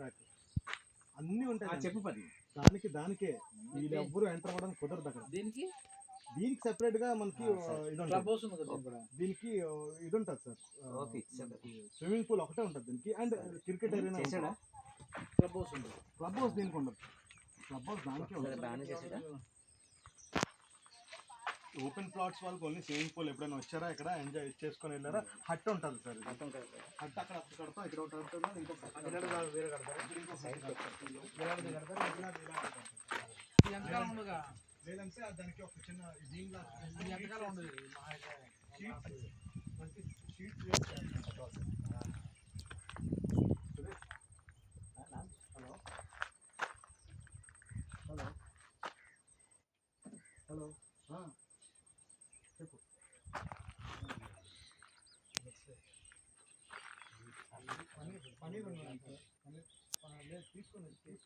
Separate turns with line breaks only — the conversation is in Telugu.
ట్రాక్ అన్నీ
ఆ,
ఉంటాయి
చెప్పు పది.
దానికి దానికే. వీళ్ళు ఎవ్వరు ఎంటర్ అవ్వడం కుదరదు అక్కడ.
దీనికి?
దీనికి సెపరేట్గా మనకి. ఇది ఉంటుంది.
దీనికి
ఇది ఉంటుంది సార్. స్విమ్మింగ్ పూల్ ఒకటే ఉంటుంది దీనికి. అండ్ క్రికెట్ ఏరియా
చేశాడా?
క్లబ్ హౌస్ ఉంది.
క్లబ్ హౌస్ దీనికి ఉండదు. క్లబ్ హౌస్ దానికే
సరే,
ఉంటుంది
బాగానే చేశాడా
ఓపెన్ ప్లాట్స్ వాళ్ళకి ఓన్లీ స్విమ్మింగ్ పూల్ ఎప్పుడైనా వచ్చారా ఇక్కడ ఎంజాయ్ చేసుకొని వెళ్ళారా హట్ ఉంటుంది సార్.
అర్థం కాదు
హట్ అక్కడ కడతాం ఇక్కడ ఒకటి.
వేరే కడతారు ఎంతకాలం ఉండగా
లేదంటే దానికి ఒక చిన్న దీనిలా
ఎంతకాలం ఉండదు.
హలో హలో హలో తీసుకొని తీసుకోండి